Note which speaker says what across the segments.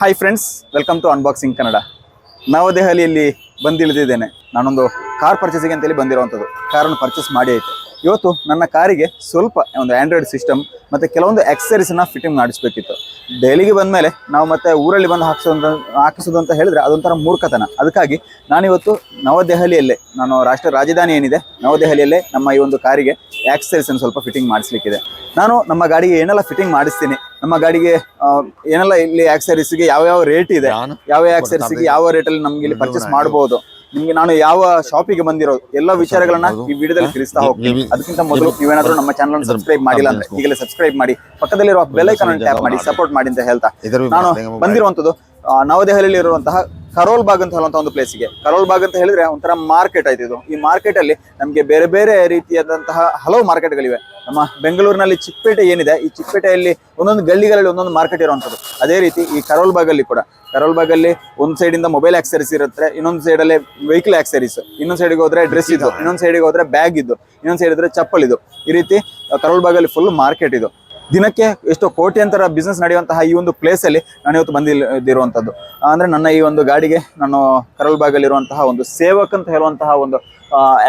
Speaker 1: Hi friends welcome to unboxing Kannada ನವದೆಹಲಿಯಲ್ಲಿ ಬಂದಿಳಿದಿದ್ದೇನೆ. ನಾನೊಂದು ಕಾರ್ ಪರ್ಚೇಸಿಗೆ ಅಂತೇಳಿ ಬಂದಿರುವಂಥದ್ದು. ಕಾರನ್ನು ಪರ್ಚೇಸ್ ಮಾಡಿ ಆಯಿತು. ಇವತ್ತು ನನ್ನ ಕಾರಿಗೆ ಸ್ವಲ್ಪ ಒಂದು ಆ್ಯಂಡ್ರಾಯ್ಡ್ ಸಿಸ್ಟಮ್ ಮತ್ತು ಕೆಲವೊಂದು accessories ನ ಫಿಟ್ಟಿಂಗ್ ಮಾಡಿಸ್ಬೇಕಿತ್ತು. ಡೈಲಿಗೆ ಬಂದಮೇಲೆ ನಾವು ಮತ್ತೆ ಊರಲ್ಲಿ ಬಂದು ಹಾಕಿಸೋದಂತ ಹಾಕಿಸೋದು ಅಂತ ಹೇಳಿದ್ರೆ ಅದೊಂಥರ ಮೂರ್ಖತನ. ಅದಕ್ಕಾಗಿ ನಾನಿವತ್ತು ನವದೆಹಲಿಯಲ್ಲೇ ನಾನು ರಾಷ್ಟ್ರ ರಾಜಧಾನಿ ಏನಿದೆ ನವದೆಹಲಿಯಲ್ಲೇ ನಮ್ಮ ಈ ಒಂದು ಕಾರಿಗೆ ಆಕ್ಸರೀಸನ್ನು ಅನ್ನು ಸ್ವಲ್ಪ ಫಿಟ್ಟಿಂಗ್ ಮಾಡಿಸ್ಲಿಕ್ಕಿದೆ. ನಾನು ನಮ್ಮ ಗಾಡಿಗೆ ಏನೆಲ್ಲ ಫಿಟ್ಟಿಂಗ್ ಮಾಡಿಸ್ತೀನಿ ನಮ್ಮ ಗಾಡಿಗೆ ಏನೆಲ್ಲ ಇಲ್ಲಿ ಆಕ್ಸರೀಸ್ಗೆ ಯಾವ ಯಾವ ರೇಟ್ ಇದೆ ಯಾವ ಆಕ್ಸರೀಸ್ಗೆ ಯಾವ ರೇಟಲ್ಲಿ ನಮ್ಗೆ ಇಲ್ಲಿ ಪರ್ಚೇಸ್ ಮಾಡಬಹುದು ನಿಮ್ಗೆ ನಾನು ಯಾವ ಶಾಪಿಗೆ ಬಂದಿರೋ ಎಲ್ಲ ವಿಚಾರಗಳನ್ನ ಈ ವಿಡಿಯೋದಲ್ಲಿ ತಿಳಿಸ್ತಾ ಹೋಗ್ತೀನಿ. ಅದಕ್ಕಿಂತ ಮೊದಲು ನೀವೇನಾದ್ರೂ ನಮ್ಮ ಚಾನಲ್ ಸಬ್ಸ್ಕ್ರೈಬ್ ಮಾಡಿಲ್ಲ ಅಂದ್ರೆ ಈಗಲೇ ಸಬ್ಸ್ಕ್ರೈಬ್ ಮಾಡಿ. ಪಕ್ಕದಲ್ಲಿರುವ ಬೆಲ್ ಐಕಾನ್ ಟ್ಯಾಪ್ ಮಾಡಿ ಸಪೋರ್ಟ್ ಮಾಡಿ ಅಂತ ಹೇಳ್ತಾ ನಾನು ಬಂದಿರುವಂತದ್ದು ನವದೆಹಲಿಯಲ್ಲಿ ಇರುವಂತಹ ಕರೋಲ್ ಬಾಗ್ ಅಂತ ಹೇಳುವಂತ ಒಂದು ಪ್ಲೇಸಿಗೆ ಕರೋಲ್ ಬಾಗ್ ಅಂತ ಹೇಳಿದ್ರೆ ಒಂಥರ ಮಾರ್ಕೆಟ್ ಆಯ್ತು ಇದು. ಈ ಮಾರ್ಕೆಟ್ ಅಲ್ಲಿ ನಮಗೆ ಬೇರೆ ಬೇರೆ ರೀತಿಯಾದಂತಹ ಹಲವು ಮಾರ್ಕೆಟ್ಗಳಿವೆ ನಮ್ಮ ಬೆಂಗಳೂರಿನಲ್ಲಿ ಚಿಕ್ಕಪೇಟೆ ಏನಿದೆ ಈ ಚಿಕ್ಕಪೇಟೆಯಲ್ಲಿ ಒಂದೊಂದು ಗಲ್ಲಿಗಳಲ್ಲಿ ಒಂದೊಂದು ಮಾರ್ಕೆಟ್ ಇರುವಂಥದ್ದು. ಅದೇ ರೀತಿ ಈ ಕರೋಲ್ ಬಾಗಲ್ಲಿ ಕೂಡ. ಕರೋಲ್ ಬಾಗಲ್ಲಿ ಒಂದು ಸೈಡ್ ಇಂದ ಮೊಬೈಲ್ ಆಕ್ಸರೀಸ್ ಇರುತ್ತೆ ಇನ್ನೊಂದು ಸೈಡ್ ಅಲ್ಲಿ ವೆಹಿಕಲ್ ಆಕ್ಸರೀಸ್ ಇನ್ನೊಂದು ಸೈಡ್ ಹೋದ್ರೆ ಡ್ರೆಸ್ ಇದು ಇನ್ನೊಂದು ಸೈಡ್ ಹೋದ್ರೆ ಬ್ಯಾಗ್ ಇದ್ದು ಇನ್ನೊಂದು ಸೈಡ್ ಇದ್ರೆ ಚಪ್ಪಲ್ ಇದು ಈ ರೀತಿ ಕರೋಲ್ ಬಾಗ್ ಬಾಗಲ್ಲಿ ಫುಲ್ ಮಾರ್ಕೆಟ್ ಇದು. ದಿನಕ್ಕೆ ಎಷ್ಟೋ ಕೋಟ್ಯಂತರ ಬಿಸ್ನೆಸ್ ನಡೆಯುವಂತಹ ಈ ಒಂದು ಪ್ಲೇಸಲ್ಲಿ ನಾನು ಇವತ್ತು ಬಂದಿರುವಂತದ್ದು ಅಂದ್ರೆ ನನ್ನ ಈ ಒಂದು ಗಾಡಿಗೆ ನಾನು ಕರಲ್ ಬಾಗಲ್ಲಿರುವಂತಹ ಒಂದು ಸೇವಕ್ ಅಂತ ಹೇಳುವಂತಹ ಒಂದು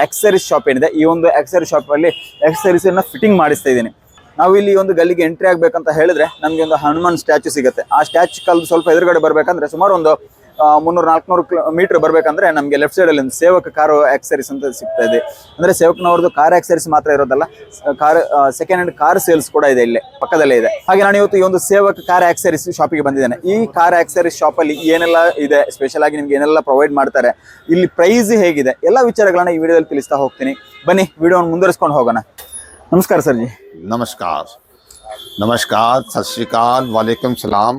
Speaker 1: ಆಕ್ಸರೀಸ್ ಶಾಪ್ ಏನಿದೆ, ಈ ಒಂದು ಆಕ್ಸರಿ ಶಾಪಲ್ಲಿ ಅಲ್ಲಿ ಆಕ್ಸರೀಸ್ ಅನ್ನ ಫಿಟ್ಟಿಂಗ್ ಮಾಡಿಸ್ತಾ ಇದ್ದೀನಿ. ನಾವು ಇಲ್ಲಿ ಒಂದು ಗಲ್ಲಿಗೆ ಎಂಟ್ರಿ ಆಗ್ಬೇಕಂತ ಹೇಳಿದ್ರೆ ನಮಗೆ ಒಂದು ಹನುಮಾನ್ ಸ್ಟ್ಯಾಚು ಸಿಗುತ್ತೆ. ಆ ಸ್ಟ್ಯಾಚು ಕಲ್ದು ಸ್ವಲ್ಪ ಎದುರುಗಡೆ ಬರಬೇಕಂದ್ರೆ ಸುಮಾರು ಒಂದು ಮುನ್ನೂರು ನಾಲ್ಕುನೂರು ಮೀಟರ್ ಬರ್ಬೇಕಂದ್ರೆ ನಮಗೆ ಲೆಫ್ಟ್ ಸೈಡ್ ಅಲ್ಲಿ ಒಂದು ಸೇವಕ ಕಾರು ಆಕ್ಸರೀಸ್ ಅಂತ ಸಿಗ್ತಾ ಇದೆ ಅಂದ್ರೆ ಸೇವಕನವ್ರದ್ದು ಕಾರ್ ಆಕ್ಸರೀಸ್ ಮಾತ್ರ ಇರೋದಲ್ಲ car second hand car sales ಕೂಡ ಇದೆ ಇಲ್ಲೇ ಪಕ್ಕದಲ್ಲೇ ಇದೆ ಹಾಗೆ ನಾನು ಇವತ್ತು ಈ ಒಂದು ಸೇವಕ ಕಾರ್ ಆಕ್ಸರೀಸ್ ಶಾಪಿಗೆ ಬಂದಿದ್ದೇನೆ ಈ ಕಾರ್ ಆಕ್ಸರೀಸ್ ಶಾಪ್ ಅಲ್ಲಿ ಏನೆಲ್ಲ ಇದೆ ಸ್ಪೆಷಲ್ ಆಗಿ ನಿಮ್ಗೆ ಏನೆಲ್ಲ ಪ್ರೊವೈಡ್ ಮಾಡ್ತಾರೆ ಇಲ್ಲಿ ಪ್ರೈಸ್ ಹೇಗಿದೆ ಎಲ್ಲ ವಿಚಾರಗಳನ್ನ ಈ ವಿಡಿಯೋದಲ್ಲಿ ತಿಳಿಸ್ತಾ ಹೋಗ್ತೀನಿ ಬನ್ನಿ ವಿಡಿಯೋನ ಮುಂದುವರಿಸ್ಕೊಂಡು ಹೋಗೋಣ ನಮಸ್ಕಾರ ಸರ್ ಜಿ
Speaker 2: नमस्कार नमस्कार सत श्रीकाल वालेकुम सलाम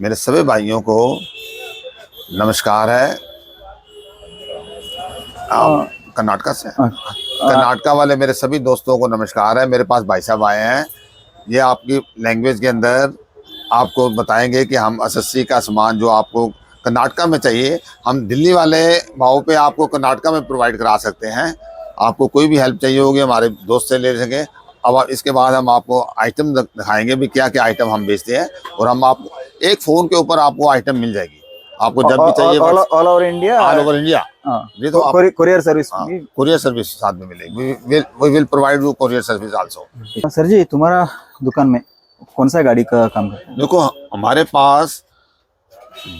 Speaker 2: मेरे सभी भाइयों को नमस्कार है। कर्नाटका से कर्नाटका वाले मेरे सभी दोस्तों को नमस्कार है। मेरे पास भाई साहब आए हैं। ये आपकी लैंग्वेज के अंदर आपको बताएँगे कि हम एसएससी का सामान जो आपको कर्नाटका में चाहिए हम दिल्ली वाले भाव पे आपको कर्नाटका में प्रोवाइड करा सकते हैं। आपको कोई भी हेल्प चाहिए होगी हमारे दोस्त से ले सकें। अब इसके बाद हम आपको आइटम दिखाएँगे भी क्या क्या आइटम हम बेचते हैं और हम आपको एक फ़ोन के ऊपर आपको आइटम मिल जाएगी। आपको जब भी चाहिए
Speaker 1: all over India
Speaker 2: all over India ये तो
Speaker 1: कोरियर सर्विस
Speaker 2: कुरियर सर्विस साथ में मिलेगी। We will provide you courier service also
Speaker 1: sir ji तुम्हारा दुकान में कौन सा गाड़ी का काम करते हैं?
Speaker 2: देखो हमारे पास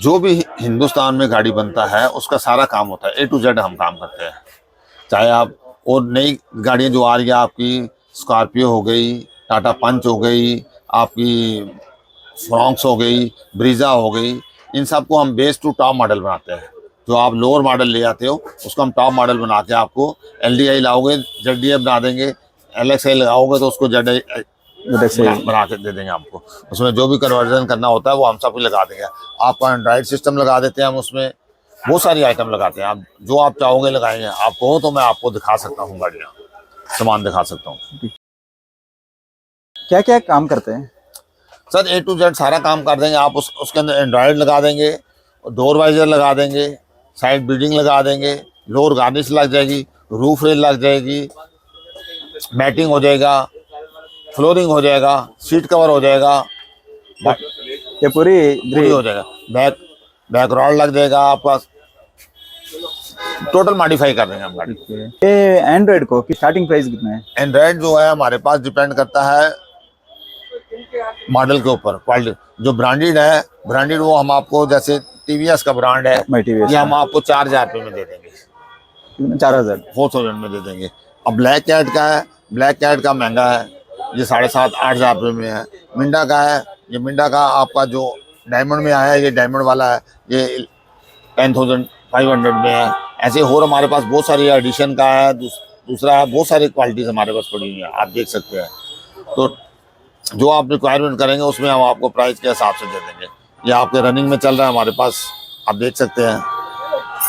Speaker 2: जो भी हिंदुस्तान में गाड़ी बनता है उसका सारा काम होता है। ए टू जेड हम काम करते हैं। चाहे आप और नई गाड़ियाँ जो आ रही है आपकी स्कॉर्पियो हो गई टाटा पंच हो गई आपकी फ्रॉक्स हो गई ब्रीजा हो गई इन सबको हम बेस टू टॉप मॉडल बनाते हैं। जो आप लोअर मॉडल ले आते हो उसको हम टॉप मॉडल बना के आपको एल डी आई लाओगे जेड डी बना देंगे एल एक्स आई लगाओगे तो उसको जेड बना बना के दे देंगे आपको। उसमें जो भी कन्वर्जन करना होता है वो हम सब कुछ लगा देंगे। आपका एंड्रॉइड सिस्टम लगा देते हैं हम उसमें बहुत सारी आइटम लगाते हैं। आप जो आप चाहोगे लगाएँगे। आप कहो तो मैं आपको दिखा सकता हूँ गाड़ियाँ। सामान दिखा सकता हूँ।
Speaker 1: क्या क्या काम करते हैं?
Speaker 2: सर ए टू जेड सारा काम कर देंगे। आप उस उसके अंदर एंड्रॉयड लगा देंगे डोर वाइजर लगा देंगे साइड बिल्डिंग लगा देंगे लोअर गार्निश लग जाएगी रूफ रेल लग जाएगी मैटिंग हो जाएगा फ्लोरिंग हो जाएगा सीट कवर हो जाएगा
Speaker 1: ये पूरी
Speaker 2: पूरी हो जाएगा। बैक बैक रॉड लग जाएगा आपका टोटल मॉडिफाई कर देंगे हम गाड़ी।
Speaker 1: ये एंड्रॉइड को की स्टार्टिंग प्राइस कितना है?
Speaker 2: एंड्रॉयड जो है हमारे पास डिपेंड करता है मॉडल के ऊपर क्वालिटी जो ब्रांडेड है ब्रांडेड वो हम आपको जैसे टीवीएस का ब्रांड है ये हम आपको चार हज़ार रुपये में दे देंगे।
Speaker 1: चार हज़ार।
Speaker 2: फोर थाउज़ेंड में दे देंगे। अब ब्लैक कैट का है ब्लैक कैट का महँगा है ये साढ़े सात आठ हज़ार रुपये में है। मिंडा का है ये मिंडा का आपका जो डायमंड में आया है ये डायमंड वाला है ये टेन थाउज़ेंड फाइव हंड्रेड में है। ऐसे और हमारे पास बहुत सारी एडिशन का है दूसरा है बहुत सारी क्वालिटीज हमारे पास पड़ी हुई है आप देख सकते हैं। तो जो आप रिक्वायरमेंट करेंगे उसमें हम आपको प्राइस के हिसाब से दे देंगे। ये आपके रनिंग में चल रहा है हमारे पास। आप देख सकते हैं।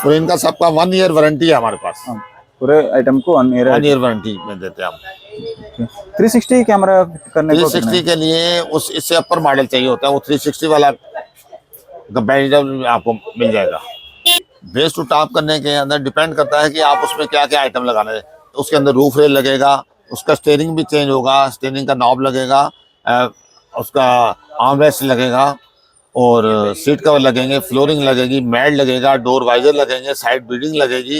Speaker 2: और इनका सबका वन ईयर वारंटी है हमारे पास।
Speaker 1: हाँ, पूरे आइटम को one year
Speaker 2: one year warranty में देते हैं हम।
Speaker 1: थ्री सिक्सटी कैमरा करने
Speaker 2: थ्री सिक्सटी के लिए उस इससे अपर मॉडल चाहिए होता है। वो थ्री सिक्सटी वाला कंपेटिटिव आपको मिल जाएगा। बेस टू टॉप करने के अंदर डिपेंड करता है कि आप उसमें क्या क्या आइटम लगाने हैं। तो उसके अंदर रूफ रेल लगेगा उसका स्टेयरिंग भी चेंज होगा स्टेयरिंग का नॉब लगेगा उसका आर्म रेस्ट लगेगा और सीट कवर लगेंगे फ्लोरिंग लगेगी मैट लगेगा डोर वाइजर लगेंगे साइड बीडिंग लगेगी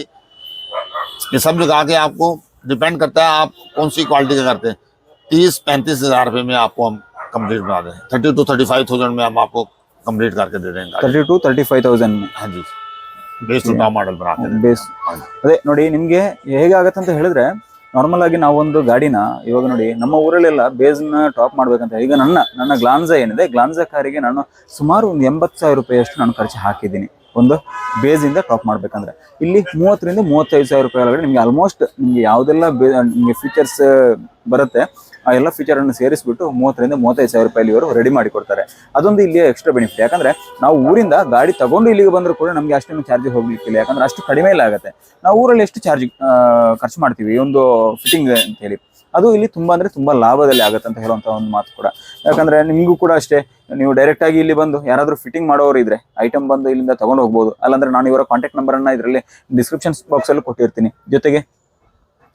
Speaker 2: ये सब लगा के आपको डिपेंड करता है आप कौन सी क्वालिटी का करते हैं तीस पैंतीस हजार रुपये में आपको हम कंप्लीट बना दें thirty two thirty five thousand में हम आपको कंप्लीट करके दे देंगे गाड़ी।
Speaker 1: Thirty two thirty five thousand
Speaker 2: हाँ जी बेस टू टॉप मॉडल बना के देंगे
Speaker 1: ಬೇಸ್
Speaker 2: हाँ जी
Speaker 1: ಅದೇ ನೋಡಿ ನಿಮ್ಗೆ ಹೇಗಾಗತ್ತೆ ಅಂತ ಹೇಳಿದ್ರೆ ನಾರ್ಮಲ್ ಆಗಿ ನಾವೊಂದು ಗಾಡಿನ, ಇವಾಗ ನೋಡಿ, ನಮ್ಮ ಊರಲ್ಲೆಲ್ಲ ಬೇಸ್ನ ಟಾಪ್ ಮಾಡ್ಬೇಕಂತ ಈಗ ನನ್ನ ನನ್ನ ಗ್ಲಾನ್ಸ ಏನಿದೆ ಗ್ಲಾನ್ಸ ಕಾರಿಗೆ ನಾನು ಸುಮಾರು ಒಂದು ಎಂಬತ್ತು ಸಾವಿರ ರೂಪಾಯಿಯಷ್ಟು ನಾನು ಖರ್ಚು ಹಾಕಿದ್ದೀನಿ. ಒಂದು ಬೇಸಿಂದ ಟಾಪ್ ಮಾಡ್ಬೇಕಂದ್ರೆ. ಇಲ್ಲಿ ಮೂವತ್ತರಿಂದ ಮೂವತ್ತೈದು ಸಾವಿರ ರೂಪಾಯಿ ಒಳಗಡೆ ನಿಮಗೆ ಆಲ್ಮೋಸ್ಟ್ ನಿಮಗೆ ಯಾವುದೆಲ್ಲ ಬೇ, ನಿಮಗೆ ಫೀಚರ್ಸ್ ಬರುತ್ತೆ ಆ ಎಲ್ಲ ಫೀಚರ್ ಅನ್ನು ಸೇರಿಸ್ಬಿಟ್ಟು ಮೂವತ್ತರಿಂದ ಮೂವತ್ತೈದು ಸಾವಿರ ರೂಪಾಯಿ ಇವರು ರೆಡಿ ಮಾಡಿ ಕೊಡ್ತಾರೆ. ಅದೊಂದು ಇಲ್ಲಿ ಎಕ್ಸ್ಟ್ರಾ ಬೆನಿಫಿಟ್ ಯಾಕಂದ್ರೆ ನಾವು ಊರಿಂದ ಗಾಡಿ ತಗೊಂಡು ಇಲ್ಲಿಗೆ ಬಂದರೂ ಕೂಡ ನಮಗೆ ಅಷ್ಟೇನು ಚಾರ್ಜ್ ಹೋಗ್ಲಿಕ್ಕಿಲ್ಲ. ಯಾಕಂದ್ರೆ ಅಷ್ಟು ಕಡಿಮೆ ಇಲ್ಲ ಆಗುತ್ತೆ. ನಾವು ಊರಲ್ಲಿ ಎಷ್ಟು ಚಾರ್ಜ್ ಖರ್ಚು ಮಾಡ್ತೀವಿ? ಒಂದು ಫಿಟ್ಟಿಂಗ್ ಅಂತ ಹೇಳಿ. ಅದು ಇಲ್ಲಿ ತುಂಬಾ ಅಂದ್ರೆ ತುಂಬಾ ಲಾಭದಲ್ಲಿ ಆಗುತ್ತೆ ಅಂತ ಹೇಳುವಂತ ಒಂದು ಮಾತು ಕೂಡ. ಯಾಕಂದ್ರೆ ನಿಮಗೂ ಕೂಡ ಅಷ್ಟೇ, ನೀವು ಡೈರೆಕ್ಟ್ ಆಗಿ ಇಲ್ಲಿ ಬಂದು ಯಾರಾದರೂ ಫಿಟ್ಟಿಂಗ್ ಮಾಡೋರು ಇದ್ರೆ ಐಟಮ್ ಬಂದು ಇಲ್ಲಿಂದ ತಗೊಂಡು ಹೋಗ್ಬೋದು. ಅಲ್ಲಾಂದ್ರೆ ನಾನು ಇವರ ಕಾಂಟ್ಯಾಕ್ಟ್ ನಂಬರ್ ಅನ್ನ ಇದರಲ್ಲಿ ಡಿಸ್ಕ್ರಿಪ್ಷನ್ ಬಾಕ್ಸ್ ಅಲ್ಲಿ ಕೊಟ್ಟಿರ್ತೀನಿ. ಜೊತೆಗೆ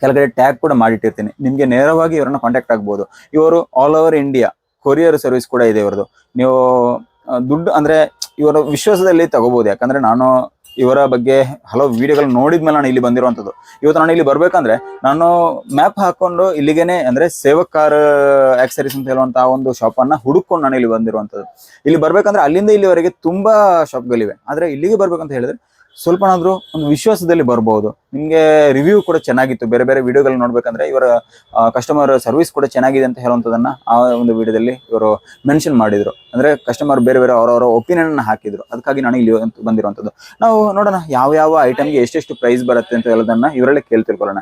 Speaker 1: ಕೆಳಗಡೆ ಟ್ಯಾಗ್ ಕೂಡ ಮಾಡಿಟ್ಟಿರ್ತೀನಿ. ನಿಮಗೆ ನೇರವಾಗಿ ಇವರನ್ನ ಕಾಂಟ್ಯಾಕ್ಟ್ ಆಗ್ಬೋದು. ಇವರು all over India courier service ಕೂಡ ಇದೆ ಇವರದು ನೀವು ದುಡ್ಡು ಅಂದ್ರೆ ಇವರ ವಿಶ್ವಾಸದಲ್ಲಿ ತಗೋಬೋದು. ಯಾಕಂದ್ರೆ ನಾನು ಇವರ ಬಗ್ಗೆ ಹಲವು ವಿಡಿಯೋಗಳು ನೋಡಿದ್ಮೇಲೆ ನಾನು ಇಲ್ಲಿ ಬಂದಿರುವಂಥದ್ದು ಇವತ್ತು ನಾನು ಇಲ್ಲಿ ಬರಬೇಕಂದ್ರೆ ನಾನು ಮ್ಯಾಪ್ ಹಾಕೊಂಡು ಇಲ್ಲಿಗೇನೆ ಅಂದ್ರೆ ಸೇವಕ್ ಕಾರ್ ಆಕ್ಸರೀಸ್ ಅಂತ ಹೇಳುವಂತಹ ಒಂದು ಶಾಪನ್ನು ಹುಡುಕೊಂಡು ನಾನು ಇಲ್ಲಿ ಬಂದಿರುವಂಥದ್ದು ಇಲ್ಲಿ ಬರಬೇಕಂದ್ರೆ ಅಲ್ಲಿಂದ ಇಲ್ಲಿವರೆಗೆ ತುಂಬ ಶಾಪ್ಗಳಿವೆ ಆದರೆ ಇಲ್ಲಿಗೆ ಬರಬೇಕಂತ ಹೇಳಿದ್ರೆ ಸ್ವಲ್ಪನಾದ್ರೂ ಒಂದು ವಿಶ್ವಾಸದಲ್ಲಿ ಬರ್ಬೋದು. ನಿಮಗೆ ರಿವ್ಯೂ ಕೂಡ ಚೆನ್ನಾಗಿತ್ತು. ಬೇರೆ ಬೇರೆ ವಿಡಿಯೋಗಳು ನೋಡ್ಬೇಕಂದ್ರೆ ಇವರ ಕಸ್ಟಮರ್ ಸರ್ವಿಸ್ ಕೂಡ ಚೆನ್ನಾಗಿದೆ ಅಂತ ಹೇಳುವಂಥದ್ದನ್ನ ಆ ಒಂದು ವಿಡಿಯೋದಲ್ಲಿ ಇವರು ಮೆನ್ಷನ್ ಮಾಡಿದ್ರು. ಅಂದ್ರೆ ಕಸ್ಟಮರ್ ಬೇರೆ ಬೇರೆ ಅವರವರ ಒಪಿನಿಯನ್ ಹಾಕಿದ್ರು. ಅದಕ್ಕಾಗಿ ನಾನು ಇಲ್ಲಿ ಬಂದಿರುವಂಥದ್ದು. ನಾವು ನೋಡೋಣ ಯಾವ ಯಾವ ಐಟಮ್ಗೆ ಎಷ್ಟೆಷ್ಟು ಪ್ರೈಸ್ ಬರುತ್ತೆ ಅಂತ ಹೇಳೋದನ್ನ ಇವರಲ್ಲೇ ಕೇಳಿ ತಿಳ್ಕೊಳ್ಳೋಣ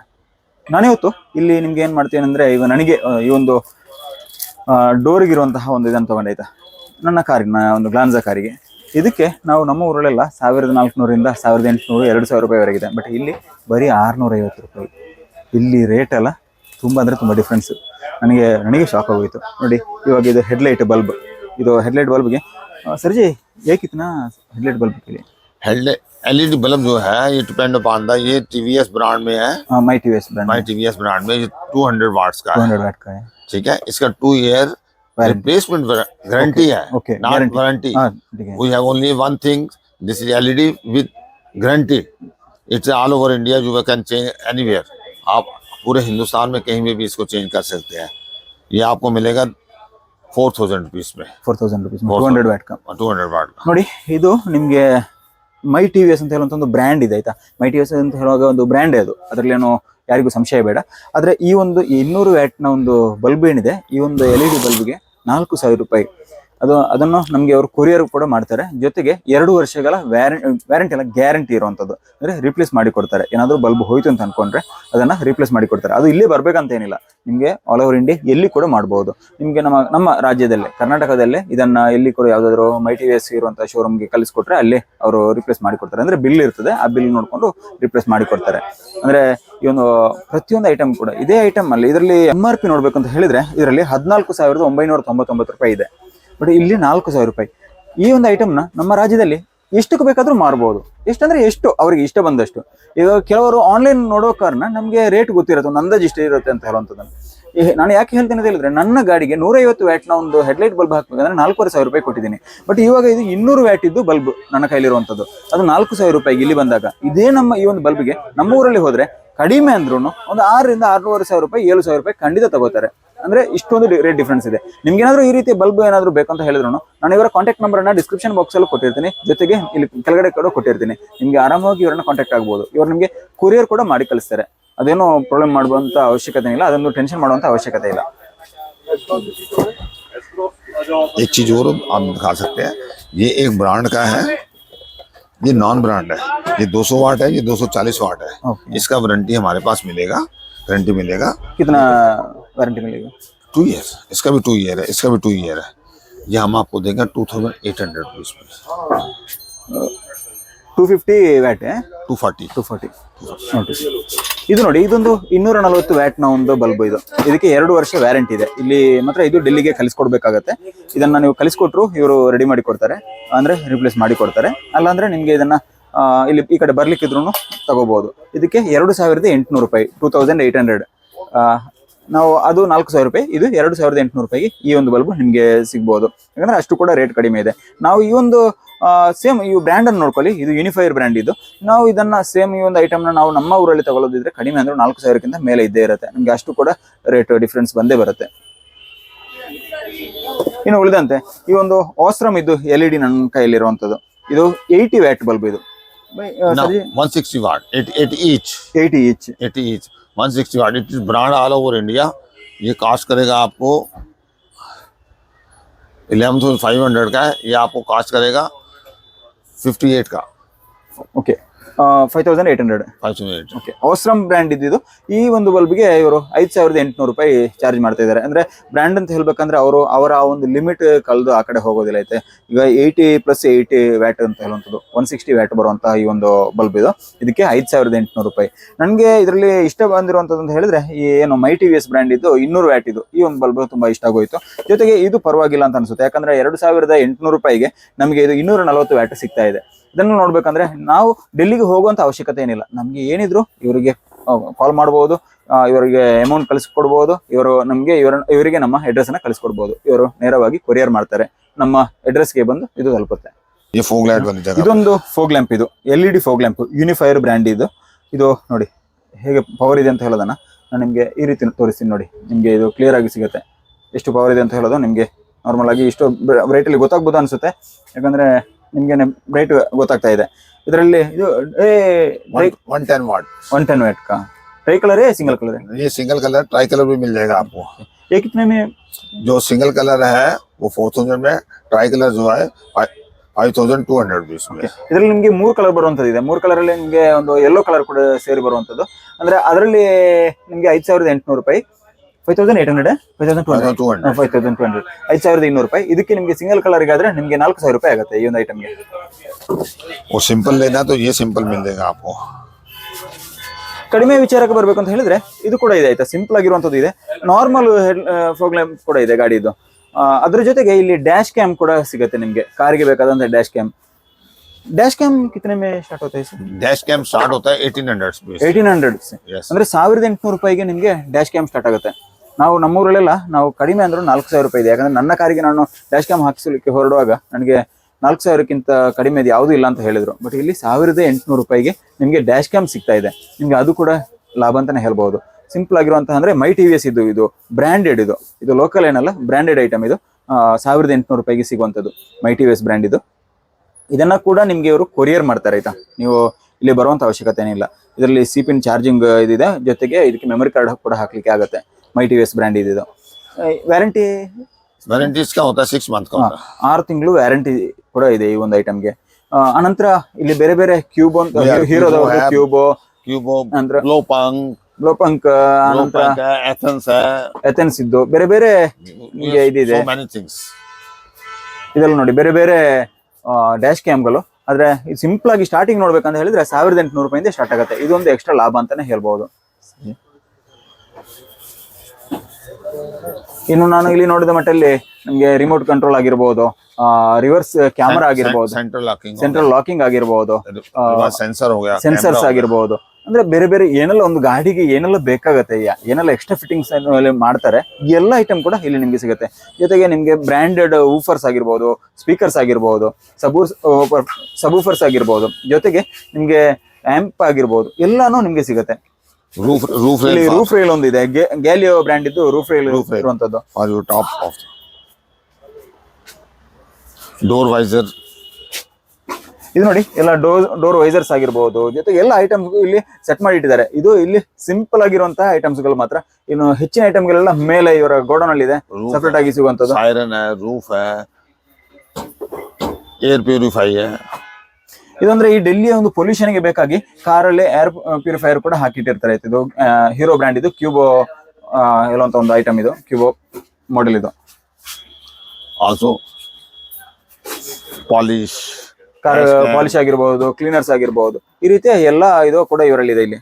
Speaker 1: ನಾನಿವತ್ತು ಇಲ್ಲಿ ನಿಮ್ಗೆ ಏನು ಮಾಡ್ತೀನಿ ಅಂದ್ರೆ ಈಗ ನನಗೆ ಈ ಒಂದು ಡೋರಿಗಿರುವಂತಹ ಒಂದು ಇದನ್ನು ತಗೊಂಡಾಯ್ತಾ? ನನ್ನ ಕಾರಿನ ಒಂದು ಗ್ಲಾನ್ಸಾ ಕಾರಿಗೆ. ಇದಕ್ಕೆ ನಾವು ನಮ್ಮ ಊರಲ್ಲೆಲ್ಲ ಸಾವಿರದ ನಾಲ್ಕುನೂರಿಂದ ಸಾವಿರದ ಎಂಟುನೂರು ಎರಡು ಸಾವಿರ ರೂಪಾಯಿವರೆಗಿದೆ ಬಟ್ ಇಲ್ಲಿ ಬರೀ ಆರುನೂರ ಐವತ್ತು ರೂಪಾಯಿ ಇಲ್ಲಿ ರೇಟ್ ಎಲ್ಲ ತುಂಬ ಅಂದರೆ ತುಂಬ ಡಿಫ್ರೆನ್ಸ್ ನನಗೆ ನನಗೆ ಶಾಕ್ ಆಗೋಯ್ತು ನೋಡಿ ಇವಾಗ ಇದು ಹೆಡ್ಲೈಟ್ ಬಲ್ಬ್ ಇದು ಹೆಡ್ಲೈಟ್ ಬಲ್ಬ್ಗೆ ಸರ್ಜಿ ಏಕಿತ್ನಾ ಹೆಡ್ಲೈಟ್ ಬಲ್ಬ್ ಕೇಳಿ
Speaker 2: हेडलाइट एलईडी बल्ब जो है ये डिपेंड अपॉन द ये टीवीएस ब्रांड में है
Speaker 1: my T V S brand
Speaker 2: my TVS brand में ये 200 वाट्स का
Speaker 1: ಟೂ
Speaker 2: है
Speaker 1: ಹಂಡ್ರೆಡ್ ವ್ಯಾಟ್ का है
Speaker 2: ठीक है इसका two year
Speaker 1: Warranty.
Speaker 2: Replacement guarantee है
Speaker 1: okay,
Speaker 2: नॉट
Speaker 1: guarantee.
Speaker 2: वारंटी
Speaker 1: हाँ ठीक है
Speaker 2: we have only one thing this is led with guarantee it's all over india you can change anywhere आप पूरे हिंदुस्तान में कहीं में भी इसको चेंज कर सकते हैं ये आपको मिलेगा फोर थाउजेंड रुपीज में
Speaker 1: four thousand rupees
Speaker 2: Four
Speaker 1: two hundred watt का
Speaker 2: टू हंड्रेड वाट
Speaker 1: ನೋಡಿ ಇದು ನಿಮಗೆ ಮೈ ಟಿ ವಿ ಎಸ್ ಅಂತ ಹೇಳುವಂತ ಒಂದು ಬ್ರ್ಯಾಂಡ್ ಇದೆ ಆಯ್ತಾ ಮೈ ಟಿ ವಿ ಎಸ್ ಅಂತ ಹೇಳುವಾಗ ಒಂದು ಬ್ರ್ಯಾಂಡ್ ಅದು ಅದರಲ್ಲಿ ಏನು ಯಾರಿಗೂ ಸಂಶಯ ಬೇಡ ಆದ್ರೆ ಈ ಒಂದು ಇನ್ನೂರು ವ್ಯಾಟ್ನ ಒಂದು ಬಲ್ಬ್ ಏನಿದೆ ಈ ಒಂದು ಎಲ್ ಇ ಡಿ ಬಲ್ಬ್ಗೆ ನಾಲ್ಕು ಸಾವಿರ ರೂಪಾಯಿ. ಅದು, ಅದನ್ನು ನಮಗೆ ಅವರು ಕೊರಿಯರ್ ಕೂಡ ಮಾಡ್ತಾರೆ. ಜೊತೆಗೆ ಎರಡು ವರ್ಷಗಳ ವ್ಯಾರಂಟಿ ವ್ಯಾರಂಟಿ ಎಲ್ಲ ಗ್ಯಾರಂಟಿ ಇರುವಂಥದ್ದು. ಅಂದರೆ ರಿಪ್ಲೇಸ್ ಮಾಡಿ ಕೊಡ್ತಾರೆ. ಏನಾದರೂ ಬಲ್ಬ್ ಹೋಯ್ತು ಅಂತ ಅನ್ಕೊಂಡ್ರೆ ಅದನ್ನ ರಿಪ್ಲೇಸ್ ಮಾಡಿ ಕೊಡ್ತಾರೆ. ಅದು ಇಲ್ಲೇ ಬರಬೇಕಂತ ಏನಿಲ್ಲ ನಿಮಗೆ ಆಲ್ ಓವರ್ ಇಂಡಿಯಾ ಎಲ್ಲಿ ಕೂಡ ಮಾಡಬಹುದು ನಿಮಗೆ ನಮ್ಮ ನಮ್ಮ ರಾಜ್ಯದಲ್ಲೇ, ಕರ್ನಾಟಕದಲ್ಲೇ ಇದನ್ನ ಎಲ್ಲಿ ಕೂಡ ಯಾವುದಾದ್ರು ಮೈ ಟಿ ವಿ ಎಸ್ ಇರುವಂಥ ಶೋರೂಮ್ಗೆ ಕಲಿಸ್ಕೊಟ್ರೆ ಅಲ್ಲಿ ಅವರು ರಿಪ್ಲೇಸ್ ಮಾಡಿ ಕೊಡ್ತಾರೆ. ಅಂದ್ರೆ ಬಿಲ್ ಇರ್ತದೆ, ಆ ಬಿಲ್ ನೋಡ್ಕೊಂಡು ರಿಪ್ಲೇಸ್ ಮಾಡಿ ಕೊಡ್ತಾರೆ. ಅಂದ್ರೆ ಈ ಒಂದು ಪ್ರತಿಯೊಂದು ಐಟಮ್ ಕೂಡ, ಇದೇ ಐಟಮ್ ಅಲ್ಲಿ ಇದರಲ್ಲಿ ಎಂ ಆರ್ ಪಿ ನೋಡಬೇಕು ಅಂತ ಹೇಳಿದ್ರೆ ಇದರಲ್ಲಿ ಹದಿನಾಲ್ಕು ಸಾವಿರದ ಒಂಬೈನೂರ ತೊಂಬತ್ತೊಂಬತ್ತು ರೂಪಾಯಿ ಇದೆ. ಬಟ್ ಇಲ್ಲಿ ನಾಲ್ಕು ಸಾವಿರ ರೂಪಾಯಿ. ಈ ಒಂದು ಐಟಮ್ನ ನಮ್ಮ ರಾಜ್ಯದಲ್ಲಿ ಎಷ್ಟಕ್ಕೆ ಬೇಕಾದರೂ ಮಾರ್ಬೋದು. ಎಷ್ಟಂದ್ರೆ ಎಷ್ಟು ಅವರಿಗೆ ಇಷ್ಟ ಬಂದಷ್ಟು. ಈಗ ಕೆಲವರು ಆನ್ಲೈನ್ ನೋಡೋ ಕಾರಣ ನಮಗೆ ರೇಟ್ ಗೊತ್ತಿರುತ್ತೆ, ಒಂದು ಅಂದಾಜು ಇಷ್ಟ ಇರುತ್ತೆ ಅಂತ ಹೇಳುವಂಥದ್ದನ್ನು ನಾನು ಯಾಕೆ ಹೇಳ್ತೀನಿ ಅಂತ ಹೇಳಿದ್ರೆ, ನನ್ನ ಗಾಡಿಗೆ ನೂರೈವತ್ತು ವ್ಯಾಟ್ನ ಒಂದು ಹೆಡ್ಲೈಟ್ ಬಲ್ಬ್ ಹಾಕಬೇಕಂದ್ರೆ ನಾಲ್ಕೂವರೆ ಸಾವಿರ ರೂಪಾಯಿ ಕೊಟ್ಟಿದ್ದೀನಿ. ಬಟ್ ಇವಾಗ ಇದು ಇನ್ನೂರು ವ್ಯಾಟ್ ಇದ್ದು ಬಲ್ಬ್ ನನ್ನ ಕೈಲಿರುವಂಥದ್ದು. ಅದು ನಾಲ್ಕು ಸಾವಿರ ರೂಪಾಯಿಗೆ ಇಲ್ಲಿ ಬಂದಾಗ, ಇದೇ ನಮ್ಮ ಈ ಒಂದು ಬಲ್ಬ್ಗೆ ನಮ್ಮ ಊರಲ್ಲಿ ಹೋದ್ರೆ ಕಡಿಮೆ ಅಂದ್ರೂ ಒಂದು ಆರರಿಂದ ಆರೂವರೆ ಸಾವಿರ ರೂಪಾಯಿ, ಏಳು ಸಾವಿರ ರೂಪಾಯಿ ಖಂಡಿತ ತಗೋತಾರೆ. ಅಂದ್ರೆ ಇಷ್ಟೊಂದು ರೇಟ್ ಡಿಫ್ರೆನ್ಸ್ ಇದೆ ನಿಮ್ಗೆ ಏನಾದ್ರು ಈ ರೀತಿ ಬಲ್ಬ್ ಏನಾದ್ರು ಬೇಕಂತ ಹೇಳಿದ್ರು ನಾನು ಇವರ ಕಾಂಟ್ಯಾಕ್ಟ್ ನಂಬರ್ ಅನ್ನ ಡಿಸ್ಕ್ರಿಪ್ಷನ್ ಬಾಕ್ಸ್ ಅಲ್ಲಿ ಕೊಟ್ಟಿರ್ತೀನಿ ಜೊತೆಗೆ ಇಲ್ಲಿ ಕೆಳಗಡೆ ಕೂಡ ಕೊಟ್ಟಿರ್ತೀನಿ ನಿಮ್ಗೆ ಆರಾಮಾಗಿ ಇವರನ್ನ ಕಾಂಟ್ಯಾಕ್ಟ್ ಆಗ್ಬೋದು ಇವ್ರು ನಿಮ್ಗೆ ಕೊರಿಯರ್ ಕೂಡ ಮಾಡಿ ಕಳಿಸ್ತಾರೆ ಅದೇನೋ ಪ್ರಾಬ್ಲಮ್ ಮಾಡುವಂತ ಅವಶ್ಯಕತೆ ಇಲ್ಲ ಅದೊಂದು ಟೆನ್ಷನ್ ಮಾಡುವಂತ ಅವಶ್ಯಕತೆ ಇಲ್ಲ
Speaker 2: एक चीज और आप दिखा सकते हैं ये एक ब्रांड का है ये नॉन ब्रांड है ये 200 वाट है ये 240 वाट है
Speaker 1: ओके
Speaker 2: इसका वारंटी हमारे पास मिलेगा गारंटी मिलेगा
Speaker 1: कितना वारंटी मिलेगा
Speaker 2: टू ईयर इसका भी टू ईयर है इसका भी टू ईयर है ये हम आपको देंगे two thousand eight hundred rupees में
Speaker 1: two fifty watt
Speaker 2: two forty
Speaker 1: two forty ನೋಡಿ ಇದು ನೋಡಿ ಇದೊಂದು ಇನ್ನೂರ ನಲವತ್ತು ವ್ಯಾಟ್ನ ಒಂದು ಬಲ್ಬ್ ಇದು ಇದಕ್ಕೆ ಎರಡು ವರ್ಷ ವ್ಯಾರಂಟಿ ಇದೆ ಇಲ್ಲಿ ಮಾತ್ರ ಇದು ಡೆಲ್ಲಿಗೆ ಕಲಿಸ್ಕೊಡ್ಬೇಕಾಗತ್ತೆ ಇದನ್ನ ನೀವು ಕಲಿಸ್ಕೊಟ್ರು ಇವರು ರೆಡಿ ಮಾಡಿ ಕೊಡ್ತಾರೆ ಅಂದ್ರೆ ರಿಪ್ಲೇಸ್ ಮಾಡಿ ಕೊಡ್ತಾರೆ ಅಲ್ಲಾಂದ್ರೆ ನಿಮ್ಗೆ ಇದನ್ನ ಆ, ಇಲ್ಲಿ ಈ ಕಡೆ ಬರ್ಲಿಕ್ಕಿದ್ರು ತಗೋಬಹುದು ಇದಕ್ಕೆ ಎರಡು ಸಾವಿರದ ಎಂಟುನೂರು ರೂಪಾಯಿ ಟೂ ತೌಸಂಡ್ ಏಟ್ ಹಂಡ್ರೆಡ್ ನಾವು ಅದು ನಾಲ್ಕು ಸಾವಿರ ರೂಪಾಯಿ ಇದು ಎರಡು ಸಾವಿರದ ಎಂಟುನೂರು ರೂಪಾಯಿಗೆ ಈ ಒಂದು ಬಲ್ಬ್ ನಿಮಗೆ ಸಿಗ್ಬೋದು. ಯಾಕಂದರೆ ಅಷ್ಟು ಕೂಡ ರೇಟ್ ಕಡಿಮೆ ಇದೆ. ನಾವು ಈ ಒಂದು ಸೇಮ್ ಈ ಬ್ರ್ಯಾಂಡನ್ನು ನೋಡ್ಕೊಳ್ಳಿ. ಇದು ಯೂನಿಫೈರ್ ಬ್ರ್ಯಾಂಡ್ ಇದು. ನಾವು ಇದನ್ನ ಸೇಮ್ ಈ ಒಂದು ಐಟಮ್ನ ನಾವು ನಮ್ಮ ಊರಲ್ಲಿ ತಗೊಳ್ಳೋದಿದ್ರೆ ಕಡಿಮೆ ಅಂದರೆ ನಾಲ್ಕು ಸಾವಿರಕ್ಕಿಂತ ಮೇಲೆ ಇದ್ದೇ ಇರುತ್ತೆ. ನಮಗೆ ಅಷ್ಟು ಕೂಡ ರೇಟ್ ಡಿಫ್ರೆನ್ಸ್ ಬಂದೇ ಬರುತ್ತೆ. ಇನ್ನು ಉಳಿದಂತೆ ಈ ಒಂದು ಆಸ್ರಮ್ ಇದು ಎಲ್ ಇ ಡಿ ನನ್ನ ಕೈಯಲ್ಲಿರುವಂಥದ್ದು. ಇದು ಏಯ್ಟಿ ವ್ಯಾಟ್ ಬಲ್ಬ್ ಇದು.
Speaker 2: Now, 160 watt, 80, 80 each eighty each one sixty five it is brand all over India ये कास्ट करेगा आपको एलेवन थाउज़ेंड फाइव हंड्रेड का है, ये आपको कास्ट करेगा फिफ्टी एट का
Speaker 1: okay okay. Five thousand eight hundred
Speaker 2: 508
Speaker 1: okay ಆಸ್ರಮ್ brand ಇದ್ದಿದ್ದು. ಈ ಒಂದು ಬಲ್ಬ್ಗೆ ಇವರು ಐದು ಸಾವಿರದ ಎಂಟುನೂರು ರೂಪಾಯಿ ಚಾರ್ಜ್ ಮಾಡ್ತಾ ಇದ್ದಾರೆ. ಅಂದ್ರೆ ಬ್ರ್ಯಾಂಡ್ ಅಂತ ಹೇಳ್ಬೇಕಂದ್ರೆ ಅವರು ಅವರ ಆ ಒಂದು ಲಿಮಿಟ್ ಕಳೆದು ಆ ಕಡೆ ಹೋಗೋದಿಲ್ಲ ಐತೆ. ಈಗ ಏಯ್ಟಿ ಪ್ಲಸ್ ಏಯ್ಟಿ ವ್ಯಾಟ್ ಅಂತ ಹೇಳುವಂಥದ್ದು ಒನ್ ಸಿಕ್ಸ್ಟಿ ವ್ಯಾಟ್ ಬರುವಂತಹ ಈ ಒಂದು ಬಲ್ಬ್ ಇದು. ಇದಕ್ಕೆ ಐದು ಸಾವಿರದ ಎಂಟುನೂರು ರೂಪಾಯಿ. ನನಗೆ ಇದರಲ್ಲಿ ಇಷ್ಟ ಬಂದಿರುವಂಥದ್ದು ಅಂತ ಹೇಳಿದ್ರೆ ಈ ಏನು My T V S brand ಇದ್ದು ಇನ್ನೂರು ವ್ಯಾಟ್ ಇದು. ಈ ಒಂದು ಬಲ್ಬ್ ತುಂಬಾ ಇಷ್ಟ ಆಗೋಯ್ತು. ಜೊತೆಗೆ ಇದು ಪರವಾಗಿಲ್ಲ ಅಂತ ಅನ್ಸುತ್ತೆ. ಯಾಕಂದ್ರೆ ಎರಡು ಸಾವಿರದ ಎಂಟುನೂರು ರೂಪಾಯಿಗೆ ನಮಗೆ ಇದು ಇನ್ನೂರ ನಲವತ್ತು ವ್ಯಾಟ್ ಸಿಗ್ತಾ ಇದೆ. ಇದನ್ನು ನೋಡ್ಬೇಕಂದ್ರೆ ನಾವು ಡೆಲ್ಲಿಗೆ ಹೋಗುವಂತ ಅವಶ್ಯಕತೆ ಏನಿಲ್ಲ. ನಮ್ಗೆ ಏನಿದ್ರು ಇವರಿಗೆ ಕಾಲ್ ಮಾಡಬಹುದು ಇವರಿಗೆ ಅಮೌಂಟ್ ಕಳಿಸ್ಕೊಡ್ಬಹುದು ಇವರು ನಮಗೆ ಇವರ ಇವರಿಗೆ ನಮ್ಮ ಅಡ್ರೆಸ್ ಅನ್ನ ಕಳಿಸ್ಕೊಡ್ಬೋದು. ಇವರು ನೇರವಾಗಿ ಕೊರಿಯರ್ ಮಾಡ್ತಾರೆ. ನಮ್ಮ ಅಡ್ರೆಸ್ಗೆ ಬಂದು ಇದು ತಲುಪುತ್ತೆ. ಇದೊಂದು ಫೋಗ್ ಲ್ಯಾಂಪ್ ಇದು L E D fog lamp Unifire brand ಇದು. ಇದು ನೋಡಿ ಹೇಗೆ ಪವರ್ ಇದೆ ಅಂತ ಹೇಳೋದನ್ನ ನಾನು ನಿಮ್ಗೆ ಈ ರೀತಿ ತೋರಿಸ್ತೀನಿ ನೋಡಿ. ನಿಮ್ಗೆ ಇದು ಕ್ಲಿಯರ್ ಆಗಿ ಸಿಗುತ್ತೆ. ಎಷ್ಟು ಪವರ್ ಇದೆ ಅಂತ ಹೇಳೋದು ನಿಮ್ಗೆ ನಾರ್ಮಲ್ ಆಗಿ ಇಷ್ಟು ವೆರೈಟಿಲಿ ಗೊತ್ತಾಗ್ಬೋದು ಅನ್ಸುತ್ತೆ. ಯಾಕಂದ್ರೆ ನಿಮಗೆ ಬ್ರೈಟ್ ಗೊತ್ತಾಗ್ತಾ ಇದೆ ಇದರಲ್ಲಿ ಇದು
Speaker 2: one ten watt
Speaker 1: one ten watt का ट्राई कलर है सिंगल कलर है
Speaker 2: ये सिंगल कलर ट्राई कलर भी मिल जाएगा आपको
Speaker 1: ये कितने में
Speaker 2: जो सिंगल कलर है वो फोर थाउजेंड में ट्राई कलर जो है five thousand two hundred rupees में
Speaker 1: ಇದರಲ್ಲಿ ನಿಮಗೆ ಮೂರು ಕಲರ್ ಬರುವಂಥದ್ದು ಇದೆ ಮೂರು ಕಲರ್ ಅಲ್ಲಿ ನಿಮಗೆ ಒಂದು ಯೆಲ್ಲೋ ಕಲರ್ ಕೂಡ ಸೇರಿ ಬರುವಂಥದ್ದು ಅಂದ್ರೆ ಅದರಲ್ಲಿ ನಿಮಗೆ ಐದು ಸಾವಿರದ ಎಂಟುನೂರು ರೂಪಾಯಿ five thousand eight hundred five thousand two hundred
Speaker 2: two hundred
Speaker 1: five thousand two hundred ಐದು ಸಾವಿರದ ಇನ್ನೂರು ರೂಪಾಯಿ ಇದಕ್ಕೆ ನಿಮಗೆ ಸಿಂಗಲ್ ಕಲರ್ಗೆ ಆದ್ರೆ ನಿಮಗೆ ನಾಲ್ಕು ಸಾವಿರ ರೂಪಾಯಿ ಆಗುತ್ತೆ ಈ ಒಂದು ಐಟಮ್ಗೆ
Speaker 2: वो सिंपल लेना तो ये सिंपल मिल जाएगा आपको
Speaker 1: ಕಡಿಮೆ ವಿಚಾರಕ್ಕೆ ಬರಬೇಕು ಅಂತ ಹೇಳಿದ್ರೆ ಇದು ಕೂಡ ಇದೆ ಆಯ್ತಾ ಸಿಂಪಲ್ ಆಗಿರುವಂಥದ್ದು ಇದೆ ನಾರ್ಮಲ್ ಹೆಡ್ ಪ್ರೋಗ್ರಾಮ್ ಕೂಡ ಇದೆ ಗಾಡಿದು ಆ, ಅದ್ರ ಜೊತೆಗೆ ಇಲ್ಲಿ ಡ್ಯಾಶ್ ಕ್ಯಾಮ್ ಕೂಡ ಸಿಗುತ್ತೆ ನಿಮಗೆ ಕಾರಿಗೆ ಬೇಕಾದಂತ dash cam dash cam ಕಿತನೆ May start ಹೋಗ್ತಾ ಸರ್
Speaker 2: डैश कैम स्टार्ट होता है eighteen hundred rupees
Speaker 1: eighteen hundred
Speaker 2: yes
Speaker 1: ಅಂದ್ರೆ ಸಾವಿರದ ಎಂಟುನೂರು ರೂಪಾಯಿಗೆ ನಿಮಗೆ ಡ್ಯಾಶ್ ಕ್ಯಾಮ್ ಸ್ಟಾರ್ಟ್ ಆಗುತ್ತೆ ನಾವು ನಮ್ಮೂರಲ್ಲೆಲ್ಲ ನಾವು ಕಡಿಮೆ ಅಂದ್ರೂ ನಾಲ್ಕು ಸಾವಿರ ರೂಪಾಯಿ ಇದೆ. ಯಾಕಂದ್ರೆ ನನ್ನ ಕಾರಿಗೆ ನಾನು ಡ್ಯಾಶ್ ಕ್ಯಾಮ್ ಹಾಕಿಸಲಿಕ್ಕೆ ಹೊರಡುವಾಗ ನನಗೆ ನಾಲ್ಕು ಸಾವಿರಕ್ಕಿಂತ ಕಡಿಮೆ ಇದು ಯಾವುದೂ ಇಲ್ಲ ಅಂತ ಹೇಳಿದ್ರು. ಬಟ್ ಇಲ್ಲಿ ಸಾವಿರದ ಎಂಟುನೂರು ರೂಪಾಯಿಗೆ ನಿಮಗೆ ಡ್ಯಾಶ್ ಕ್ಯಾಮ್ ಸಿಗ್ತಾ ಇದೆ. ನಿಮಗೆ ಅದು ಕೂಡ ಲಾಭ ಅಂತಲೇ ಹೇಳ್ಬೋದು. ಸಿಂಪಲ್ ಆಗಿರುವಂತಹ ಅಂದರೆ ಮೈ ಟಿ ವಿ ಎಸ್ ಇದು ಇದು ಬ್ರ್ಯಾಂಡೆಡ್ ಇದು. ಇದು ಲೋಕಲ್ ಏನಲ್ಲ ಬ್ರ್ಯಾಂಡೆಡ್ ಐಟಮ್ ಇದು. ಸಾವಿರದ ಎಂಟುನೂರು ರೂಪಾಯಿಗೆ ಸಿಗುವಂಥದ್ದು My T V S brand ಇದು. ಇದನ್ನು ಕೂಡ ನಿಮಗೆ ಇವರು ಕೊರಿಯರ್ ಮಾಡ್ತಾರೆ, ಆಯಿತಾ? ನೀವು ಇಲ್ಲಿ ಬರುವಂಥ ಅವಶ್ಯಕತೆ ಏನಿಲ್ಲ ಇದರಲ್ಲಿ ಸಿ ಪಿನ್ ಚಾರ್ಜಿಂಗ್ ಇದಿದೆ ಜೊತೆಗೆ ಇದಕ್ಕೆ ಮೆಮೊರಿ ಕಾರ್ಡ್ ಕೂಡ ಹಾಕಲಿಕ್ಕೆ ಆಗುತ್ತೆ. ಮೈಟಿ ಎಸ್ ಬ್ರ್ಯಾಂಡ್ ಇದು ವ್ಯಾರಂಟಿ
Speaker 2: ವ್ಯಾರಂಟಿ ಸಿಕ್ಸ್ ಮಂತ್
Speaker 1: ಆರು ತಿಂಗಳು ವ್ಯಾರಂಟಿ ಕೂಡ ಇದೆ ಈ ಒಂದು ಐಟಮ್ಗೆ ಅನಂತರ ಇಲ್ಲಿ ಬೇರೆ ಬೇರೆ ಕ್ಯೂಬ್ ಅಂತ ಹೀರೋದ ಕ್ಯೂಬ್
Speaker 2: ಕ್ಯೂಬ್
Speaker 1: ನಂತರ ಲೋಪಾಂಗ್
Speaker 2: ಲೋಪಂಕ್
Speaker 1: ಅನಂತರ ಇದ್ದು. ಬೇರೆ ಬೇರೆ ಇದಿದೆ. ಇದೆಲ್ಲ ನೋಡಿ ಬೇರೆ ಬೇರೆ ಡ್ಯಾಶ್ ಕ್ಯಾಮ್ಗಳು ಆದ್ರೆ ಸಿಂಪಲ್ ಆಗಿ ಸ್ಟಾರ್ಟಿಂಗ್ ನೋಡ್ಬೇಕಂತ ಹೇಳಿದ್ರೆ ಸಾವಿರದ ಎಂಟುನೂರು ರೂಪಾಯಿಂದ ಸ್ಟಾರ್ಟ್ ಆಗುತ್ತೆ. ಇದೊಂದು ಎಕ್ಸ್ಟ್ರಾ ಲಾಭ ಅಂತಾನೆ ಹೇಳ್ಬಹುದು ಇನ್ನು ನಾನು ಇಲ್ಲಿ ನೋಡಿದ ಮಟ್ಟಲ್ಲಿ ನಮಗೆ ರಿಮೋಟ್ ಕಂಟ್ರೋಲ್ ಆಗಿರ್ಬೋದು ರಿವರ್ಸ್ ಕ್ಯಾಮರಾ ಆಗಿರ್ಬೋದು
Speaker 2: ಸೆಂಟ್ರಲ್ ಲಾಕಿಂಗ್
Speaker 1: ಸೆಂಟ್ರಲ್ ಲಾಕಿಂಗ್ ಆಗಿರ್ಬೋದು
Speaker 2: ಸೆನ್ಸರ್
Speaker 1: ಸೆನ್ಸರ್ಸ್ ಆಗಿರ್ಬೋದು. ಅಂದ್ರೆ ಬೇರೆ ಬೇರೆ ಏನೆಲ್ಲ ಒಂದು ಗಾಡಿಗೆ ಏನೆಲ್ಲ ಬೇಕಾಗತ್ತೆ ಏನೆಲ್ಲ ಎಕ್ಸ್ಟ್ರಾ ಫಿಟ್ಟಿಂಗ್ಸ್ ಮಾಡ್ತಾರೆ ಎಲ್ಲ ಐಟಮ್ ಕೂಡ ಇಲ್ಲಿ ನಿಮಗೆ ಸಿಗುತ್ತೆ. ಜೊತೆಗೆ ನಿಮಗೆ ಬ್ರ್ಯಾಂಡೆಡ್ ಊಫರ್ಸ್ ಆಗಿರ್ಬೋದು ಸ್ಪೀಕರ್ಸ್ ಆಗಿರ್ಬೋದು ಸಬೂರ್ಸ್ ಸಬೂಫರ್ಸ್ ಆಗಿರ್ಬೋದು. ಜೊತೆಗೆ ನಿಮಗೆ ಆ್ಯಂಪ್ ಆಗಿರ್ಬೋದು ಎಲ್ಲಾನು ನಿಮಗೆ ಸಿಗುತ್ತೆ.
Speaker 2: ರೂಫ್ ರೂಫ್
Speaker 1: ಇಲ್ಲಿ ರೂಫ್ ರೈಲ್ ಇದೆ ಗ್ಯಾಲಿಯೋ ಬ್ರ್ಯಾಂಡ್ ಇದ್ದು ರೂಫ್ ರೈಲ್
Speaker 2: ರೂಫ್
Speaker 1: ಇರುವಂತದ್ದು.
Speaker 2: ಅದು ಟಾಪ್ ಆಫ್ ಡೋರ್ ವೈಸರ್
Speaker 1: ಇದು ನೋಡಿ ಎಲ್ಲ ಡೋರ್ ಡೋರ್ ವೈಸರ್ಸ್ ಆಗಿರ್ಬೋದು. ಜೊತೆಗೆ ಎಲ್ಲ ಐಟಮ್ಸ್ ಇಲ್ಲಿ ಸೆಟ್ ಮಾಡಿ ಇಟ್ಟಿದ್ದಾರೆ ಇದು ಇಲ್ಲಿ ಸಿಂಪಲ್ ಆಗಿರುವಂತಹ ಐಟಮ್ಸ್ಗಳು ಮಾತ್ರ. ಇನ್ನು ಹೆಚ್ಚಿನ ಐಟಮ್ ಗಳೆಲ್ಲ ಮೇಲೆ ಇವರ ಗೋಡನ್ ಅಲ್ಲಿ ಇದೆ ಸಪ್ರೇಟ್ ಆಗಿ ಸಿಗುವಂತದ್ದು.
Speaker 2: ಐರನ್ ರೂಫ್ ಏರ್ ಪ್ಯೂರಿಫೈ
Speaker 1: ಇದಂದ್ರೆ ಈ ಡೆಲ್ಲಿಯ ಒಂದು ಪೊಲ್ಯೂಷನ್ಗೆ ಬೇಕಾಗಿ ಕಾರಲ್ಲೇ ಏರ್ ಪ್ಯೂರಿಫೈಯರ್ ಕೂಡ ಹಾಕಿಟ್ಟಿರ್ತಾರೆ. ಇದು ಹೀರೋ ಬ್ರ್ಯಾಂಡ್ ಇದು. ಕ್ಯೂಬೋ ಹೇಳುವಂತ ಒಂದು ಐಟಮ್ ಇದು. ಕ್ಯೂಬೋ ಮಾಡೆಲ್ ಇದು.
Speaker 2: ಆಲ್ಸೋ ಪಾಲಿಶ್
Speaker 1: ಕಾರ್ ಪಾಲಿಶ್ ಆಗಿರಬಹುದು ಕ್ಲೀನರ್ಸ್ ಆಗಿರ್ಬಹುದು ಈ ರೀತಿಯ ಎಲ್ಲಾ ಇದು ಕೂಡ ಇವರಲ್ಲಿ ಇದೆ ಇಲ್ಲಿ.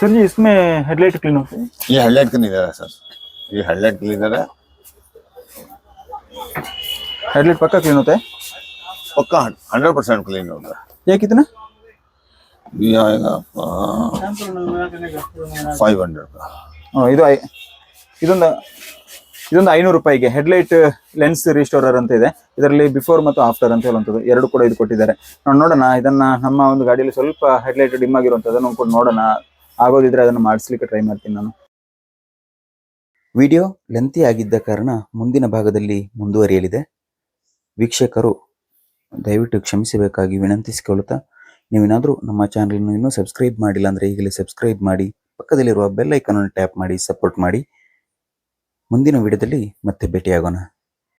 Speaker 1: सर जी इसमें हेडलाइट क्लीन होते हैं
Speaker 2: ये हेडलाइट क्लीनर है सर ये हेडलाइट क्लीनर है
Speaker 1: हेडलाइट पक्का क्लीन होता है
Speaker 2: पक्का हंड्रेड परसेंट क्लीन होगा
Speaker 1: ये कितना
Speaker 2: ये आएगा फाइव हंड्रेड का
Speaker 1: ಆ, ಇದು ಐ- ಇದೊಂದು ಇದೊಂದು ಐನೂರು ರೂಪಾಯಿಗೆ ಹೆಡ್ಲೈಟ್ ಲೆನ್ಸ್ ರಿಸ್ಟೋರರ್ ಅಂತ ಇದೆ ಇದರಲ್ಲಿ ಬಿಫೋರ್ ಮತ್ತು ಆಫ್ಟರ್ ಅಂತ ಹೇಳುವಂಥದ್ದು ಎರಡು ಕೂಡ ಇದು ಕೊಟ್ಟಿದ್ದಾರೆ ನಾವು ನೋಡೋಣ ಇದನ್ನ ನಮ್ಮ ಒಂದು ಗಾಡಿಯಲ್ಲಿ ಸ್ವಲ್ಪ ಹೆಡ್ಲೈಟ್ ಡಿಮ್ ಆಗಿರುವಂಥದ್ದನ್ನು ಕೂಡ ನೋಡೋಣ ಆಗೋದಿದ್ರೆ ಅದನ್ನು ಮಾಡಿಸ್ಲಿಕ್ಕೆ ಟ್ರೈ ಮಾಡ್ತೀನಿ ನಾನು. ವಿಡಿಯೋ ಲೆಂತಿ ಆಗಿದ್ದ ಕಾರಣ ಮುಂದಿನ ಭಾಗದಲ್ಲಿ ಮುಂದುವರಿಯಲಿದೆ. ವೀಕ್ಷಕರು ದಯವಿಟ್ಟು ಕ್ಷಮಿಸಬೇಕಾಗಿ ವಿನಂತಿಸಿಕೊಳ್ಳುತ್ತಾ, ನೀವೇನಾದರೂ ನಮ್ಮ ಚಾನಲನ್ನು ಇನ್ನೂ ಸಬ್ಸ್ಕ್ರೈಬ್ ಮಾಡಿಲ್ಲ ಅಂದರೆ ಈಗಲೇ ಸಬ್ಸ್ಕ್ರೈಬ್ ಮಾಡಿ, ಪಕ್ಕದಲ್ಲಿರುವ ಬೆಲ್ ಐಕನ್ ಅನ್ನು ಟ್ಯಾಪ್ ಮಾಡಿ ಸಪೋರ್ಟ್ ಮಾಡಿ. ಮುಂದಿನ ವಿಡಿಯೋದಲ್ಲಿ ಮತ್ತೆ ಭೇಟಿಯಾಗೋಣ.